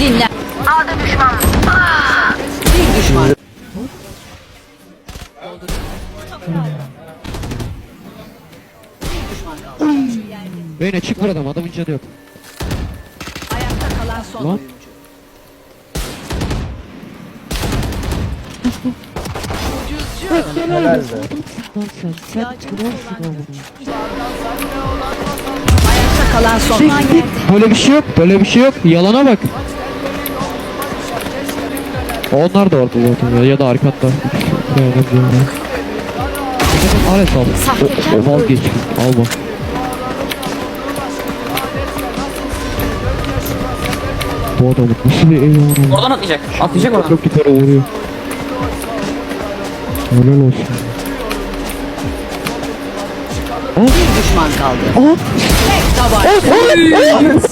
Dinle. Bir düşman. Reyna çık buradan adamın canı yok. Ayakta kalan son Lan. oyuncu. Helal be. Sen sen kralsın oğlum. Kalan son. Böyle bir şey yok böyle bir şey yok yalana bak. Onlar da orada zaten ya, ya da arkanda. Alet al. O, o vazgeç. Alma. Bu adam nasıl bir ev var? Oradan atlayacak. Atlayacak oradan. Çok gitarı vuruyor. Helal olsun. Bir düşman kaldı. Tek tabanca.